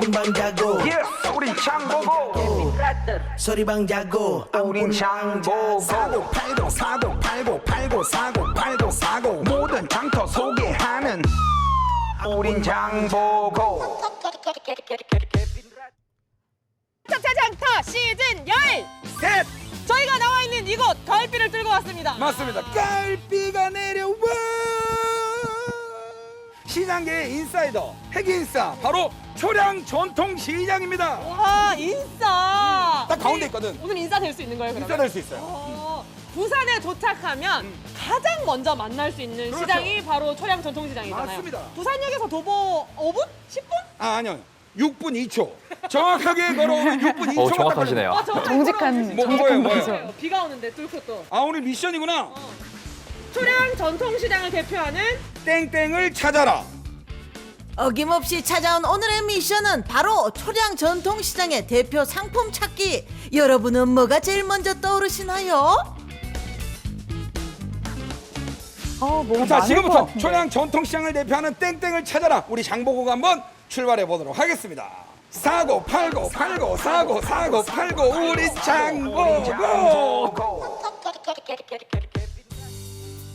개빈방 자고. 예스 우린 장보고. 소리방 자고. 우린 장보고 사고 팔고 사고 팔고 팔고 사고 팔고 사고. 모든 장터 소개하는 우린 장보고. 차차장터 시즌 열. 셋. 저희가 나와 있는 이곳 가을비를 들고 왔습니다. 맞습니다. 깔비가 내려와 시장계의 인사이더 핵인싸 바로 초량 전통 시장입니다 와 인싸. 딱 가운데 있거든 오늘 인싸 될 수 있는 거예요? 그러면? 인싸 될 수 있어요 어, 부산에 도착하면 가장 먼저 만날 수 있는 그렇죠. 시장이 바로 초량 전통시장이잖아요. 맞습니다. 부산역에서 도보 5분? 10분? 아 아니요 6분 2초 정확하게 걸어오면 6분 2초 어, 정확하시네요. 아, 정확하게 정직한 뭐, 뭐예요 뭐예요 비가 오는데 뚫고 또 아 오늘 미션이구나 초량 전통시장을 대표하는 땡땡을 찾아라 어김없이 찾아온 오늘의 미션은 바로 초량 전통시장의 대표 상품 찾기. 여러분은 뭐가 제일 먼저 떠오르시나요? 어, 뭐가 자 많을 것 지금부터 같은데. 초량 전통시장을 대표하는 땡땡을 찾아라 우리 장보고가 한번 출발해 보도록 하겠습니다 사고 팔고 팔고 사고 사고 팔고 우리 장보고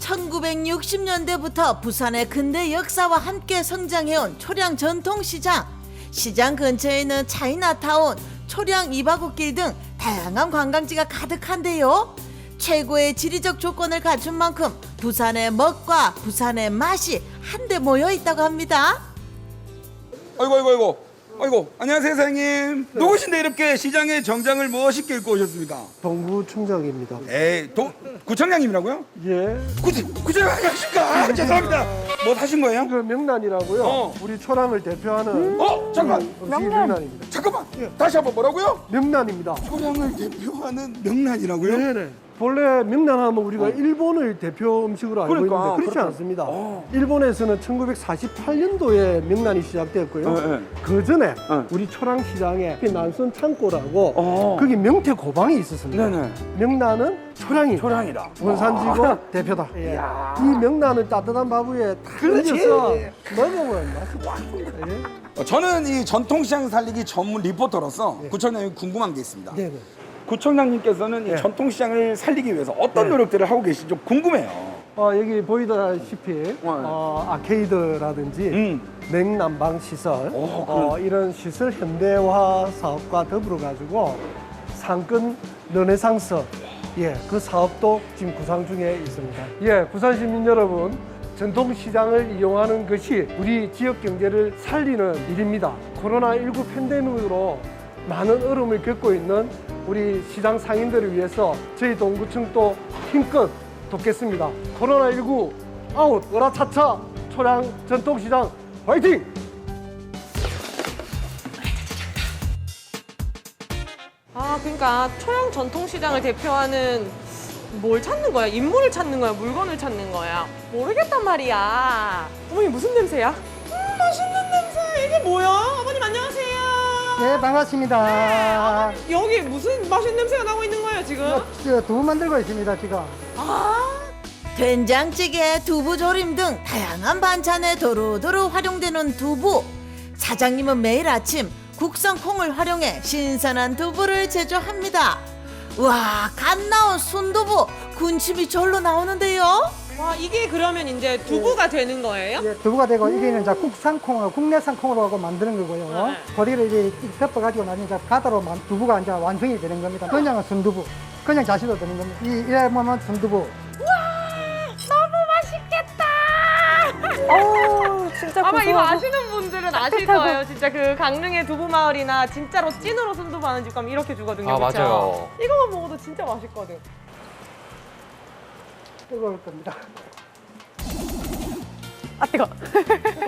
1960년대부터 부산의 근대 역사와 함께 성장해온 초량 전통시장. 시장 근처에 있는 차이나타운, 초량 이바구길 등 다양한 관광지가 가득한데요. 최고의 지리적 조건을 갖춘 만큼 부산의 먹과 부산의 맛이 한데 모여 있다고 합니다. 아이고 아이고 아이고 아이고 안녕하세요 사장님 누구신데 이렇게 시장에 정장을 멋있게 입고 오셨습니까 동구 충정입니다. 에이 동 구청장님이라고요? 예. 구청 구청 안녕하십니까 죄송합니다 뭐 사신 거예요? 그 명란이라고요. 어. 우리 초랑을 대표하는 어 잠깐 음식 명란입니다. 잠깐만 다시 한번 뭐라고요? 명란입니다. 초량을 대표하는 명란이라고요? 네네. 본래 명란하면 우리가 일본을 대표 음식으로 알고 어. 그러니까, 있는데 그렇지 그렇다. 않습니다. 어. 일본에서는 1948년도에 명란이 시작되었고요. 네, 네. 그 전에 네. 우리 초랑 시장에 난선 창고라고 어. 거기 명태 고방이 있었습니다. 네 네 명란은 초랑이 초량이다 원산지고 대표다. 예. 이 명란을 따뜻한 밥 위에 탁 그렇지. 얹어서 먹으면 맛이 왔습니다. 예. 어, 저는 이 전통시장 살리기 전문 리포터로서 구청장님 궁금한 게 있습니다. 네 네. 구청장님께서는 이 네. 전통시장을 살리기 위해서 어떤 노력들을 하고 계신지 좀 궁금해요. 어, 여기 보이다시피 어, 아케이드라든지 음. 냉난방 시설 오, 어, 이런 시설 현대화 사업과 더불어 가지고 상권 르네상스 예, 그 사업도 지금 구상 중에 있습니다. 예, 부산 시민 여러분 전통시장을 이용하는 것이 우리 지역 경제를 살리는 일입니다. 코로나19 팬데믹으로 많은 어려움을 겪고 있는 우리 시장 상인들을 위해서 저희 동구청 또 힘껏 돕겠습니다. 코로나19 아웃 으라차차 초량 전통시장 화이팅! 아 그러니까 초양 전통시장을 대표하는 뭘 찾는 거야? 인물을 찾는 거야? 물건을 찾는 거야? 모르겠단 말이야. 어머니 무슨 냄새야? 음 맛있는 냄새. 이게 뭐야? 어머님 안녕하세요. 네, 반갑습니다. 여기 무슨 맛있는 냄새가 나고 있는 거예요 지금? 저 두부 만들고 있습니다, 지금. 된장찌개, 두부 조림 등 다양한 반찬에 도로도로 활용되는 두부. 사장님은 매일 아침 국산 콩을 활용해 신선한 두부를 제조합니다. 와, 갓 나온 순두부, 군침이 절로 나오는데요. 와 이게 그러면 이제 두부가 되는 거예요? 예, 두부가 되고 이게는 이제 국산 콩하고 국내산 콩으로 하고 만드는 거고요. 네. 거리를 이제 덮어 가지고 나중에 이제 가다로 만- 두부가 이제 완성이 되는 겁니다. 그냥은 순두부. 그냥 자시도 되는 겁니다. 이, 이래 보면 순두부. 어우, 진짜 아마 이거 고소하고. 아시는 분들은 아실 따뜻하고. 거예요. 진짜 그 강릉의 두부 마을이나 진짜로 찐으로 순두부 하는 집 가면 이렇게 주거든요. 아, 그쵸? 맞아요. 이거만 먹어도 진짜 맛있거든. 뜨거울 겁니다. 아, 뜨거.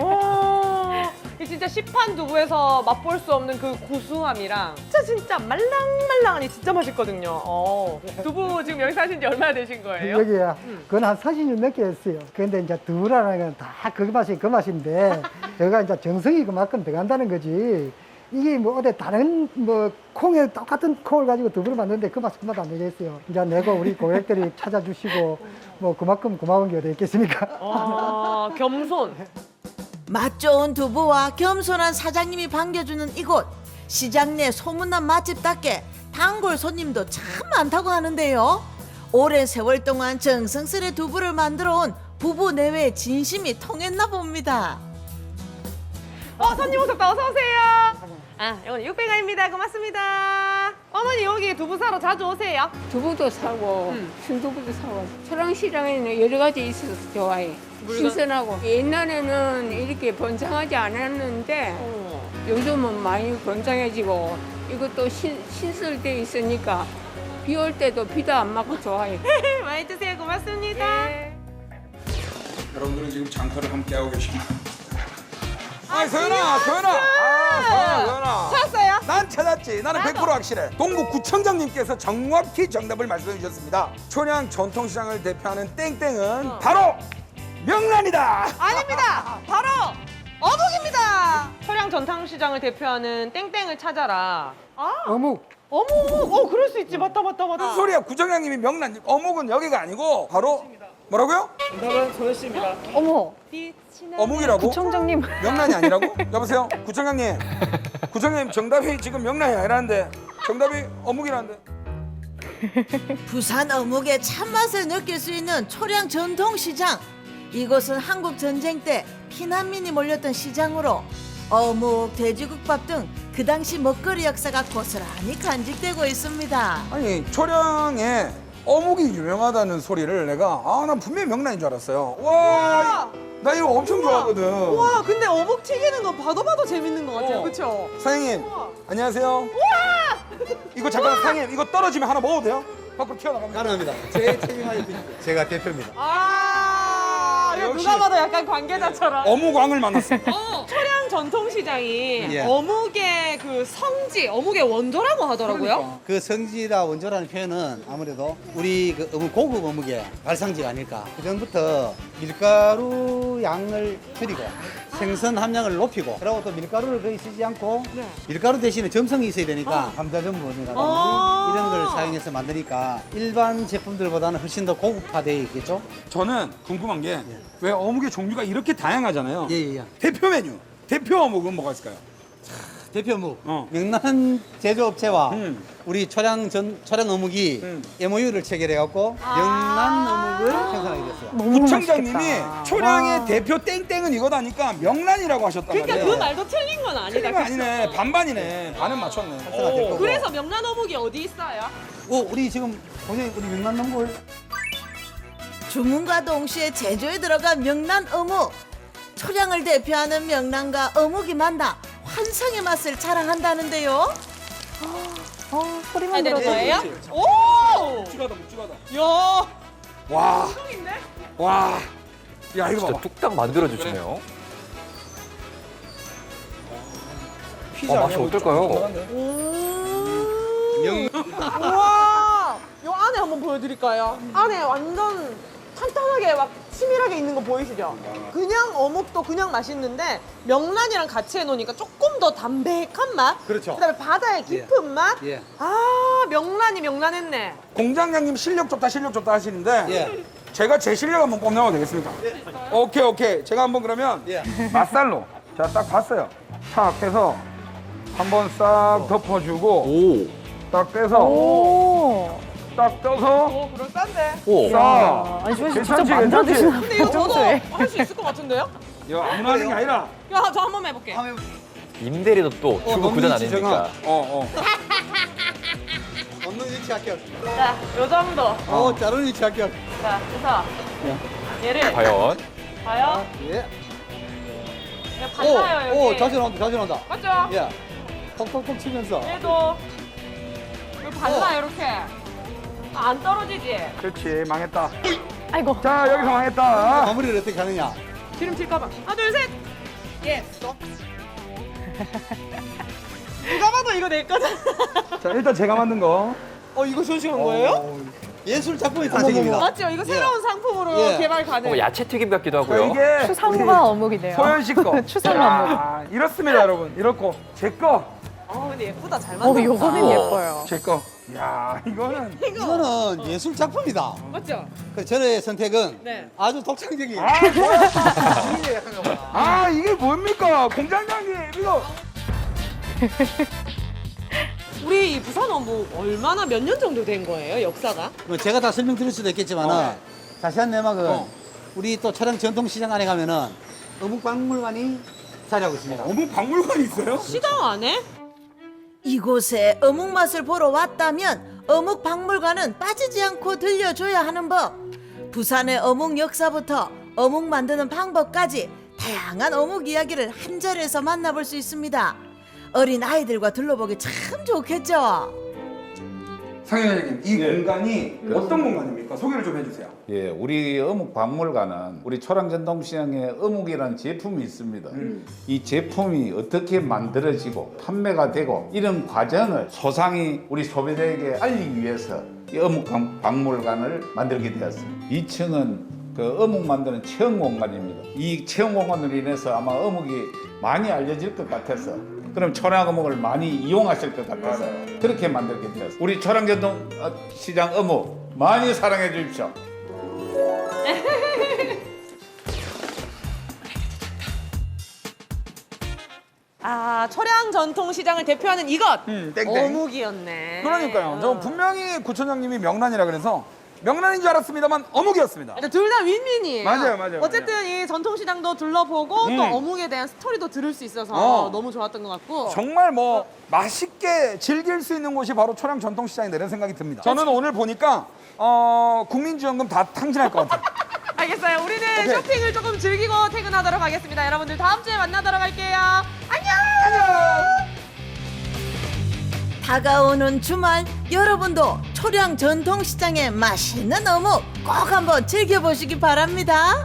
와, 이 진짜 시판 두부에서 맛볼 수 없는 그 구수함이랑 진짜 진짜 말랑말랑하니 진짜 맛있거든요. 어. 두부 지금 여기 사신 지 얼마나 되신 거예요? 여기에 그건 한 40년 넘게 했어요. 근데 이제 두부라는 건 다 그 맛이 그 맛인데 제가 이제 정성이 그만큼 들어간다는 거지. 이게 뭐 어디 다른 뭐 콩에 똑같은 콩을 가지고 두부를 만드는데 그 맛, 그맛 안 되겠어요. 이제 내고 우리 고객들이 찾아주시고 뭐 그만큼 고마운 게 어디 있겠습니까? 아, 겸손. 맛 좋은 두부와 겸손한 사장님이 반겨주는 이곳 시장 내 소문난 맛집답게 단골 손님도 참 많다고 하는데요 오랜 세월 동안 정성스레 두부를 만들어 온 부부 내외의 진심이 통했나 봅니다 어, 손님 오셨다. 어서 오세요. 아, 이건 600원입니다. 고맙습니다. 어머니 여기 두부 사러 자주 오세요? 두부도 사고 순두부도 사고 초량시장에는 여러 가지 있어서 좋아해 신선하고 옛날에는 이렇게 번창하지 않았는데 어. 요즘은 많이 번창해지고 이것도 신, 신설돼 있으니까 비 올 때도 비도 안 맞고 좋아해 많이 드세요. 고맙습니다. 여러분들은 지금 장터를 함께하고 계십니다. 아, 소연아. 아, 소연아, 소연아. 찾았어요? 난 찾았지. 나는 100% 확실해. 동구구청장님께서 정확히 정답을 말씀해 주셨습니다. 초량 전통시장을 대표하는 땡땡은 바로 명란이다. 아닙니다. 바로 어묵입니다. 초량 전통시장을 대표하는 땡땡을 찾아라. 아, 어묵. 어묵. 어, 그럴 수 있지. 맞다, 맞다, 맞다. 무슨 소리야? 구청장님이 명란 어묵은 여기가 아니고 바로 뭐라고요? 어머, 어묵이라고? 구청장님. 명란이 아니라고? 여보세요? 구청장님. 구청장님 정답이 지금 명란이 아니라는데 정답이 어묵이라는데. 부산 어묵의 참맛을 느낄 수 있는 초량 전통시장 이곳은 한국 전쟁 때 피난민이 몰렸던 시장으로 어묵, 돼지국밥 등 그 당시 먹거리 역사가 고스란히 간직되고 있습니다. 아니 초량에 어묵이 유명하다는 소리를 내가 아 난 분명히 명란인 줄 알았어요. 와, 나 이거 엄청 좋아하거든. 와, 근데 어묵 튀기는 거 봐도 봐도 재밌는 것 같아요. 어. 그쵸? 사장님, 안녕하세요. 이거 잠깐 사장님 이거 떨어지면 하나 먹어도 돼요? 밖으로 튀어나갑니다. 가능합니다. 제 책임하에 제가 대표입니다. 아, 이거 역시. 누가 봐도 약간 관계자처럼. 어묵왕을 만났습니다. 전통시장이 예. 어묵의 그 성지, 어묵의 원조라고 하더라고요. 그 성지라 원조라는 표현은 아무래도 우리 그 어묵 고급 어묵의 발상지가 아닐까. 그 전부터 밀가루 양을 줄이고 생선 함량을 높이고 그리고 또 밀가루를 거의 쓰지 않고 밀가루 대신에 점성이 있어야 되니까 감자전분이라든지 아. 이런 걸 사용해서 만드니까 일반 제품들보다는 훨씬 더 고급화되어 있겠죠. 저는 궁금한 게 왜 어묵의 종류가 이렇게 다양하잖아요. 예예예. 대표 메뉴, 대표 어묵은 뭐가 있을까요? 대표 어묵 어. 명란 제조업체와 음. 우리 초량 전 초량 어묵이 음. MOU를 체결해 갖고 명란 어묵을 생산하게 됐어요. 너무 구청장님이 맛있겠다. 초량의 와. 대표 땡땡은 이거다니까 명란이라고 하셨단 그러니까 말이에요. 그 말도 틀린 건 아니다. 틀린 거 아니네. 반반이네. 반은 맞췄네. 거고. 그래서 명란 어묵이 어디 있어요? 어, 우리 지금 보세요. 우리 명란 어묵을 주문과 동시에 제조에 들어간 명란 어묵 초량을 대표하는 명란과 어묵이 만나 환상의 맛을 자랑한다는데요 어, 소리만 들어도. 거예요? 오! 묵직하다, 묵직하다. 야, 와. 와. 야, 이거 진짜 봐봐. 뚝딱 만들어 주시네요. 피자 어, 맛이 아니야? 어떨까요? 좀 이상한데? 우와! 요 안에 한번 보여드릴까요? 안에 완전 탄탄하게 막 치밀하게 있는 거 보이시죠? 그냥 어묵도 그냥 맛있는데 명란이랑 같이 해놓으니까 조금 더 담백한 맛? 그렇죠. 그다음에 바다의 깊은 맛? 예. 아 명란이 명란했네. 공장장님 실력 좋다, 실력 좋다 하시는데 예. 제가 제 실력 한번 뽐내면 되겠습니까? 오케이, 오케이. 제가 한번 그러면 예. 맛살로 제가 딱 봤어요. 탁 해서 한번 싹 덮어주고 오. 딱 빼서 오. 딱 떠서 오 그럴싸한데. 오. 싹. 아니, 주변에서 직접 괜찮지, 만들어 괜찮지? 드시나 근데 이거 저도 평소에. 할 수 있을 것 같은데요? 야, 아무나 하는 게 아니라 야 저 한번 해볼게. 임대리도 또 주부 구단 넘기지, 아닙니까? 어, 어. 없는 위치 합격. 자, 요 정도. 어, 자른 위치 합격. 자, 그래서 얘를 과연 봐요. 예. 그냥 발라요 여기. 오, 오, 자주 나온다, 자주 나온다. 맞죠? 예. 톡톡톡 치면서. 얘도 이거 발라 이렇게. 아, 안 떨어지지? 그렇지, 망했다. 아이고. 자, 여기서 망했다. 마무리를 어떻게 하느냐. 기름 튈까봐. 하나, 둘, 셋. 예. 스톱. 누가 봐도 이거 내 거잖아. 자, 일단 제가 만든 거. 어, 이거 소식한 거예요? 어, 예술 작품의 탄생입니다. 맞죠? 이거 새로운 상품으로 예. 개발 가능. 뭐 야채 튀김 같기도 자, 하고요. 이게 추상과 어묵이네요. 소연 씨 거. 추상 어묵. 아, 이렇습니다, 여러분. 이렇고 제 거. 어 근데 예쁘다 잘 어, 만들었다. 요거는 어. 예뻐요. 제 거. 야 이거는 이거는 예술 작품이다. 맞죠? 그 저의 선택은 네. 아주 독창적인. 아 이게 뭡니까 공장장님 이거 우리 이 부산 어묵 얼마나 몇 년 정도 된 거예요 역사가? 뭐 제가 다 설명드릴 수도 있겠지만 어. 은 자세한 내막은 어. 우리 또 촬영 전통시장 안에 가면은 어묵박물관이 자리하고 있습니다. 어묵 박물관이 있어요? 시장 안에? 이곳에 어묵 맛을 보러 왔다면 어묵 박물관은 빠지지 않고 들려줘야 하는 법. 부산의 어묵 역사부터 어묵 만드는 방법까지 다양한 어묵 이야기를 한 자리에서 만나볼 수 있습니다. 어린 아이들과 둘러보기 참 좋겠죠. 상현장님 이 예. 공간이 어떤 공간입니까? 소개를 좀 해주세요. 예, 우리 어묵 박물관은 우리 초량전통시장에 어묵이라는 제품이 있습니다. 이 제품이 어떻게 만들어지고 판매가 되고 이런 과정을 소상히 우리 소비자에게 알리기 위해서 이 어묵 박- 박물관을 만들게 되었습니다. 2층은 그 어묵 만드는 체험 공간입니다. 이 체험 공간으로 인해서 아마 어묵이 많이 알려질 것 같아서 그럼 어묵을 많이 이용하실 것 같아서 그렇게 만들게 되었습니다. 우리 어, 시장 어묵 많이 사랑해 주십시오. 아 초량 전통시장을 대표하는 이것 음, 땡땡. 어묵이었네. 그러니까요. 저 어. 분명히 구청장님이 명란이라 그래서 명란인 줄 알았습니다만 어묵이었습니다. 둘 다 윈윈이에요. 맞아요, 맞아요, 어쨌든 이 전통시장도 둘러보고 음. 또 어묵에 대한 스토리도 들을 수 있어서 어. 너무 좋았던 것 같고. 정말 뭐 맛있게 즐길 수 있는 곳이 바로 초량 전통시장이다 이런 생각이 듭니다. 저는 오늘 보니까 어, 국민지원금 다 탕진할 것 같아요. 알겠어요. 우리는 오케이. 쇼핑을 조금 즐기고 퇴근하도록 하겠습니다. 여러분들 다음 주에 만나도록 할게요. 안녕. 다가오는 주말 여러분도 초량 전통시장의 맛있는 어묵 꼭 한번 즐겨보시기 바랍니다.